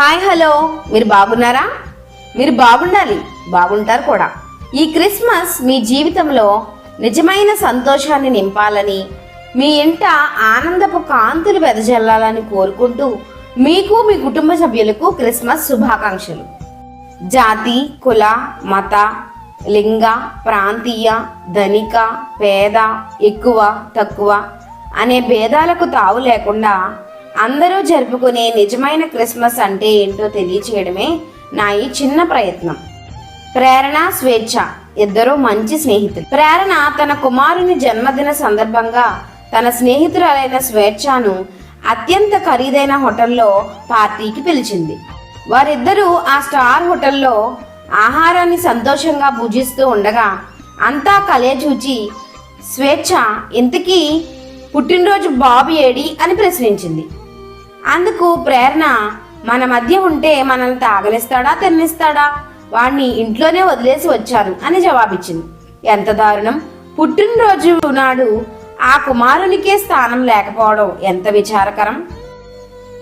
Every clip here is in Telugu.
Hi hello. మీరు బాగున్నారా? మీరు బాగుండాలి. బాగుంటారు కూడా. ఈ క్రిస్మస్ మీ జీవితంలో నిజమైన సంతోషాన్ని నింపాలని మీ ఇంట ఆనందపు కాంతులు వెదజల్లాలని కోరుకుంటూ మీకు మీ కుటుంబ సభ్యులకు క్రిస్మస్ శుభాకాంక్షలు. జాతి కుల మత లింగ ప్రాంతీయ ధనిక పేద ఎక్కువ తక్కువ అనే భేదాలకు తావు లేకుండా అందరూ జరుపుకునే నిజమైన క్రిస్మస్ అంటే ఏంటో తెలియచేయడమే నా ఈ చిన్న ప్రయత్నం. ప్రేరణ స్వేచ్ఛ ఇద్దరూ మంచి స్నేహితులు. ప్రేరణ తన కుమారుని జన్మదిన సందర్భంగా తన స్నేహితురాలైన స్వేచ్ఛను అత్యంత ఖరీదైన హోటల్లో పార్టీకి పిలిచింది. వారిద్దరూ ఆ స్టార్ హోటల్లో ఆహారాన్ని సంతోషంగా భుజిస్తూ ఉండగా అంతా కలే చూచి స్వేచ్ఛ ఇంతకీ పుట్టినరోజు బాబు ఏడి అని ప్రశ్నించింది. అందుకు ప్రేరణ మన మధ్య ఉంటే మనల్ని తాగనిస్తాడా తిన్నిస్తాడా వాణ్ణి ఇంట్లోనే వదిలేసి వచ్చారు అని జవాబిచ్చింది. ఎంత దారుణం. పుట్టినరోజు నాడు ఆ కుమారునికే స్థానం లేకపోవడం ఎంత విచారకరం.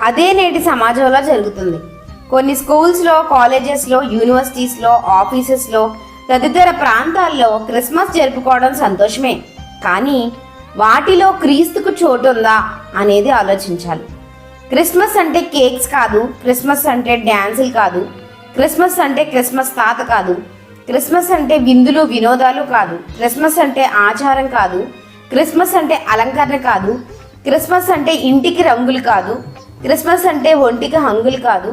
అదే నేటి సమాజంలో జరుగుతుంది. కొన్ని స్కూల్స్లో కాలేజెస్లో యూనివర్సిటీస్లో ఆఫీసెస్లో తదితర ప్రాంతాల్లో క్రిస్మస్ జరుపుకోవడం సంతోషమే. కానీ వాటిలో క్రీస్తుకు చోటు ఉందా అనేది ఆలోచించాలి. క్రిస్మస్ అంటే కేక్స్ కాదు క్రిస్మస్ అంటే డ్యాన్సులు కాదు క్రిస్మస్ అంటే క్రిస్మస్ తాత కాదు క్రిస్మస్ అంటే విందులు వినోదాలు కాదు క్రిస్మస్ అంటే ఆచారం కాదు క్రిస్మస్ అంటే అలంకరణ కాదు క్రిస్మస్ అంటే ఇంటికి రంగులు కాదు క్రిస్మస్ అంటే ఒంటికి హంగులు కాదు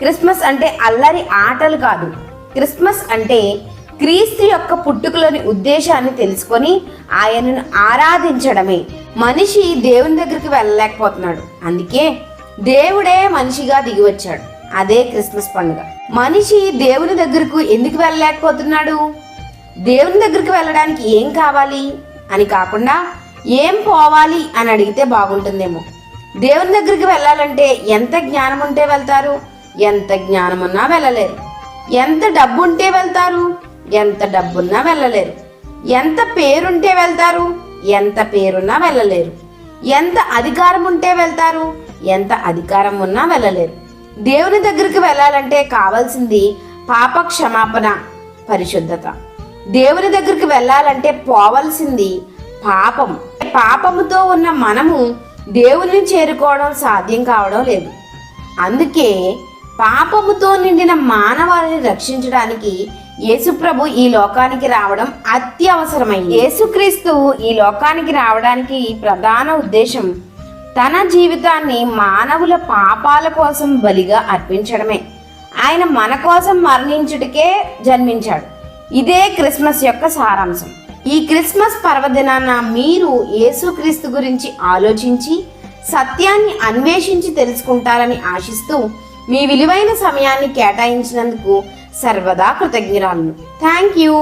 క్రిస్మస్ అంటే అల్లరి ఆటలు కాదు క్రిస్మస్ అంటే క్రీస్తు యొక్క పుట్టుకలోని ఉద్దేశాన్ని తెలుసుకొని ఆయనను ఆరాధించడమే మనిషి దేవుని దగ్గరికి వెళ్ళలేకపోతున్నాడు అందుకే దేవుడే మనిషిగా దిగి వచ్చాడు అదే క్రిస్మస్ పండుగ. మనిషి దేవుని దగ్గరకు ఎందుకు వెళ్ళలేకపోతున్నాడు? దేవుని దగ్గరికి వెళ్ళడానికి ఏం కావాలి? అని కాకుండా ఏం పోవాలి అని అడిగితే బాగుంటుందేమో. దేవుని దగ్గరికి వెళ్ళాలంటే ఎంత జ్ఞానం ఉంటే వెళ్తారు? ఎంత జ్ఞానం ఉన్నా వెళ్ళలేరు. ఎంత డబ్బు ఉంటే వెళ్తారు? ఎంత డబ్బున్నా వెళ్ళలేరు. ఎంత పేరుంటే వెళ్తారు? ఎంత పేరున్నా వెళ్ళలేరు. ఎంత అధికారం ఉంటే వెళ్తారు? ఎంత అధికారం ఉన్నా వెళ్ళలేరు దేవుని దగ్గరికి వెళ్ళాలంటే కావాల్సింది పాప క్షమాపణ పరిశుద్ధత. దేవుని దగ్గరికి వెళ్ళాలంటే పోవలసింది పాపం. పాపముతో ఉన్న మనము దేవుని చేరుకోవడం సాధ్యం కావడం లేదు. అందుకే పాపముతో నిండిన మానవాళిని రక్షించడానికి యేసుప్రభు ఈ లోకానికి రావడం అత్యవసరమైంది. యేసుక్రీస్తు ఈ లోకానికి రావడానికి ప్రధాన ఉద్దేశం తన జీవితాన్ని మానవుల పాపాల కోసం బలిగా అర్పించడమే. ఆయన మన కోసం మరణించుటకే జన్మించాడు. ఇదే క్రిస్మస్ యొక్క సారాంశం. ఈ క్రిస్మస్ పర్వదినాన మీరు యేసుక్రీస్తు గురించి ఆలోచించి సత్యాన్ని అన్వేషించి తెలుసుకుంటారని ఆశిస్తూ మీ విలువైన సమయాన్ని కేటాయించినందుకు సర్వదా కృతజ్ఞరాలను. Thank you.